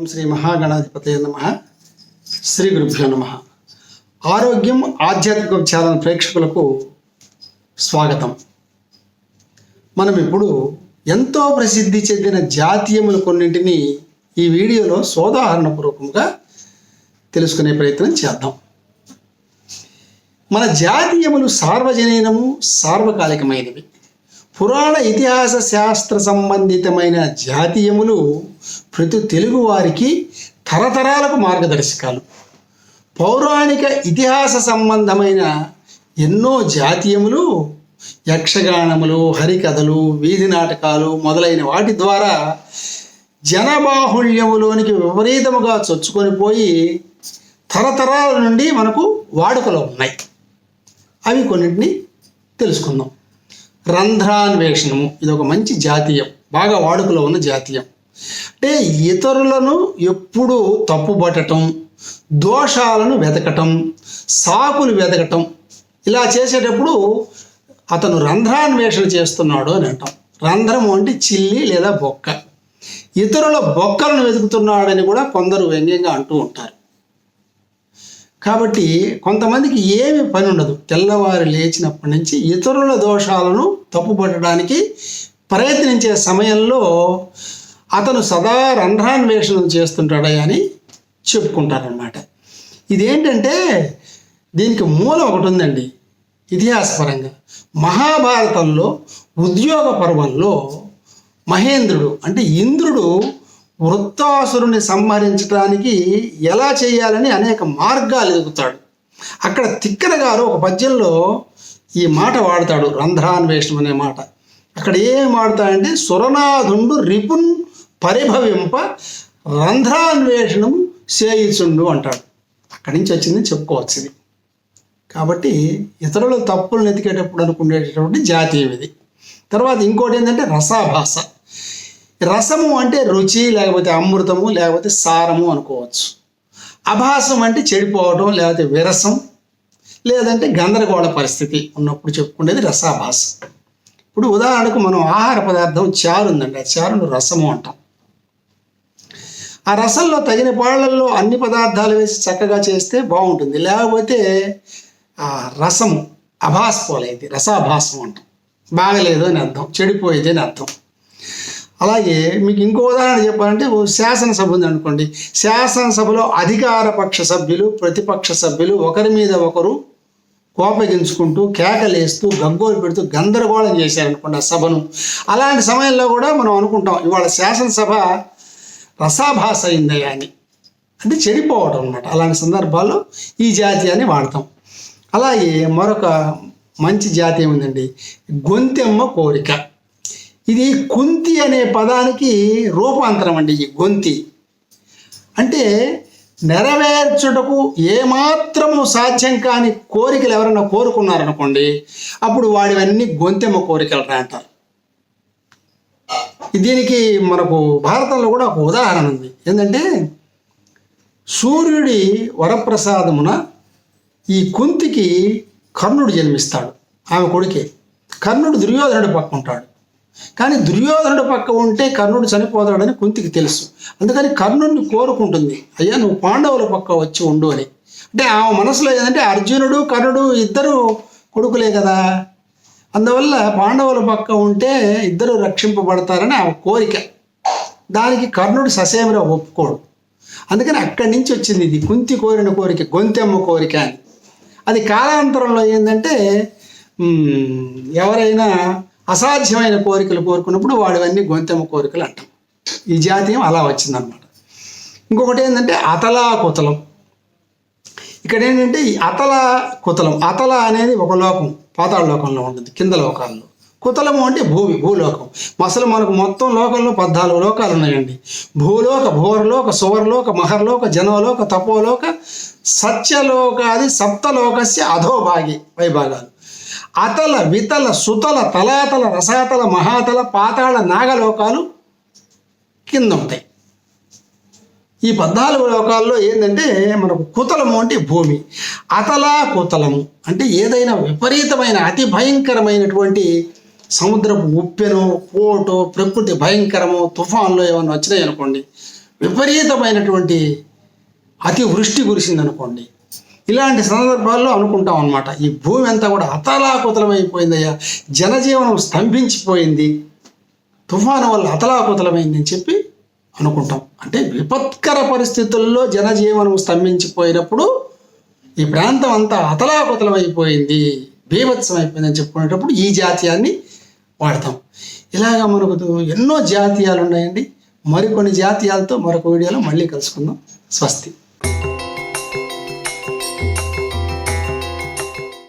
ఓం శ్రీ మహాగణాధిపతయ నమ. శ్రీ గురుభ్యో నమ. ఆరోగ్యం ఆధ్యాత్మిక ఛానల్ ప్రేక్షకులకు స్వాగతం. మనం ఇప్పుడు ఎంతో ప్రసిద్ధి చెందిన జాతీయములు కొన్నింటిని ఈ వీడియోలో సోదాహరణపూర్వకంగా తెలుసుకునే ప్రయత్నం చేద్దాం. మన జాతీయములు సార్వజనీనము సార్వకాలికమైనవి. పురాణ ఇతిహాస శాస్త్ర సంబంధితమైన జాతీయములు ప్రతి తెలుగు వారికి తరతరాలకు మార్గదర్శకాలు. పౌరాణిక ఇతిహాస సంబంధమైన ఎన్నో జాతీయములు యక్షగానములు హరికథలు వీధి నాటకాలు మొదలైన వాటి ద్వారా జనబాహుళ్యములోనికి విపరీతముగా చొచ్చుకొని పోయి తరతరాల నుండి మనకు వాడుకలో ఉన్నాయి. అవి కొన్నింటిని తెలుసుకుందాం. రంధ్రాన్వేషణము. ఇది ఒక మంచి జాతీయం. బాగా వాడుకలో ఉన్న జాతీయం. అంటే ఇతరులను ఎప్పుడూ తప్పుబట్టడం దోషాలను వెతకటం సాకులు వెతకటం ఇలా చేసేటప్పుడు అతను రంధ్రాన్వేషణ చేస్తున్నాడు అని అంటాం. రంధ్రము అంటే చిల్లి లేదా బొక్క. ఇతరుల బొక్కలను వెతుకుతున్నాడని కూడా కొందరు వ్యంగ్యంగా అంటూ ఉంటారు. కాబట్టి కొంతమందికి ఏమి పని ఉండదు. తెల్లవారు లేచినప్పటి నుంచి ఇతరుల దోషాలను తప్పుపట్టడానికి ప్రయత్నించే సమయంలో అతను సదా రంధ్రాన్వేషణం చేస్తుంటాడా అని చెప్పుకుంటారనమాట ఇదేంటంటే దీనికి మూలం ఒకటి ఉందండి. ఇతిహాసపరంగా మహాభారతంలో ఉద్యోగ పర్వంలో మహేంద్రుడు అంటే ఇంద్రుడు వృత్తాసురుని సంహరించడానికి ఎలా చేయాలని అనేక మార్గాలు ఎదుగుతాడు. అక్కడ తిక్కన గారు ఒక పద్యంలో ఈ మాట వాడతాడు రంధ్రాన్వేషణం అనే మాట. అక్కడ ఏం వాడతాడంటే సురనాథుండు రిపున్ పరిభవింప రంధ్రాన్వేషణం చేయుచుండు అంటాడు. అక్కడి నుంచి వచ్చింది చెప్పుకోవచ్చు ఇది కాబట్టి ఇతరుల తప్పులను ఎతికేటప్పుడు అనుకునేటటువంటి జాతీయం ఇది తర్వాత ఇంకోటి ఏంటంటే రసాభాష రసము అంటే రుచి లేకపోతే అమృతము లేకపోతే సారము అనుకోవచ్చు. అభాసం అంటే చెడిపోవడం లేకపోతే విరసం లేదంటే గందరగోళ పరిస్థితి ఉన్నప్పుడు చెప్పుకునేది రసాభాసం. ఇప్పుడు ఉదాహరణకు మనం ఆహార పదార్థం చారు ఉందండి ఆ చారును రసము అంటాం. ఆ రసంలో తగిన పాళ్ళల్లో అన్ని పదార్థాలు వేసి చక్కగా చేస్తే బాగుంటుంది. లేకపోతే ఆ రసము అభాస్పోలైంది రసాభాసం అంటాం. బాగలేదు అని అర్థం చెడిపోయేది అని అర్థం. అలాగే మీకు ఇంకో ఉదాహరణ చెప్పాలంటే ఓ శాసనసభ ఉంది అనుకోండి. శాసనసభలో అధికార పక్ష సభ్యులు ప్రతిపక్ష సభ్యులు ఒకరి మీద ఒకరు కోపగించుకుంటూ కేకలేస్తూ గగ్గోలు పెడుతూ గందరగోళం చేశారనుకోండి ఆ సభను. అలాంటి సమయంలో కూడా మనం అనుకుంటాం ఇవాళ శాసనసభ రసాభాస అయిందయ్యా అని. అంటే చెడిపోవడం అనమాట అలాంటి సందర్భాల్లో ఈ జాతీయాన్ని వాడతాం. అలాగే మరొక మంచి జాతి ఏముందండి గొంతెమ్మ కోరిక. ఇది కుంతి అనే పదానికి రూపాంతరం అండి ఈ గొంతి. అంటే నెరవేర్చుటకు ఏమాత్రము సాధ్యం కాని కోరికలు ఎవరైనా కోరుకున్నారనుకోండి అప్పుడు వాడివన్నీ గొంతెమ్మ కోరికలు రాంటారు దీనికి మనకు భారతంలో కూడా ఒక ఉదాహరణ ఉంది. ఏంటంటే సూర్యుడి వరప్రసాదమున ఈ కుంతికి కర్ణుడు జన్మిస్తాడు ఆమె కొడుకే. కర్ణుడు దుర్యోధనుడు పక్కుంటాడు కానీ దుర్యోధనుడు పక్క ఉంటే కర్ణుడు చనిపోతాడని కుంతికి తెలుసు. అందుకని కర్ణుడిని కోరుకుంటుంది. అయ్యా నువ్వు పాండవుల పక్క వచ్చి ఉండు అని. అంటే ఆమె మనసులో ఏంటంటే అర్జునుడు కర్ణుడు ఇద్దరు కొడుకులే కదా. అందువల్ల పాండవుల పక్క ఉంటే ఇద్దరు రక్షింపబడతారని ఆమె కోరిక. దానికి కర్ణుడు ససేమిరా ఒప్పుకోడు. అందుకని అక్కడి నుంచి వచ్చింది ఇది. కుంతి కోరిన కోరిక గొంతెమ్మ కోరిక అని. అది కాలాంతరంలో ఏంటంటే ఎవరైనా అసాధ్యమైన కోరికలు కోరుకున్నప్పుడు వాడివన్నీ గొంతెమ్మ కోరికలు అంటాం. ఈ జాతీయం అలా వచ్చిందనమాట. ఇంకొకటి ఏంటంటే అతలా కుతలం. ఇక్కడ ఏంటంటే ఈ అతల కుతలం. అతల అనేది ఒక లోకం పాతాళ లోకంలో ఉంటుంది కింద లోకాల్లో. కుతలము అంటే భూమి భూలోకం. అసలు మనకు మొత్తం లోకంలో పద్నాలుగు లోకాలు ఉన్నాయండి. భూలోక భూవర్లోక సువర్లోక మహర్లోక జనలోక తపోలోక సత్యలోకాది సప్తలోకస్య అధోభాగి వైభాగాలు. అతల వితల సుతల తలాతల రసాతల మహాతల పాతాళ నాగలోకాలు కింద ఉంటాయి ఈ పద్నాలుగు లోకాల్లో ఏంటంటే మనకు కుతలము అంటే భూమి. అతలా కుతలము అంటే ఏదైనా విపరీతమైన అతి భయంకరమైనటువంటి సముద్రపు ఉప్పెను పోటు ప్రకృతి భయంకరము తుఫాన్లు ఏమైనా వచ్చినాయి అనుకోండి విపరీతమైనటువంటి అతివృష్టి కురిసిందనుకోండి ఇలాంటి సందర్భాల్లో అనుకుంటాం అనమాట ఈ భూమి అంతా కూడా అతలాకుతలమైపోయిందయ్యా. జనజీవనం స్తంభించిపోయింది. తుఫాను వల్ల అతలాకుతలమైందని చెప్పి అనుకుంటాం. అంటే విపత్కర పరిస్థితుల్లో జనజీవనం స్తంభించిపోయినప్పుడు ఈ ప్రాంతం అంతా అతలాకుతలమైపోయింది. బీభత్సం అయిపోయిందని చెప్పుకునేటప్పుడు ఈ జాతీయాన్ని వాడతాం. ఇలాగా మనకు ఎన్నో జాతీయాలు ఉన్నాయండి మరికొన్ని జాతీయాలతో మరొక వీడియోలో మళ్ళీ కలుసుకుందాం. స్వస్తి.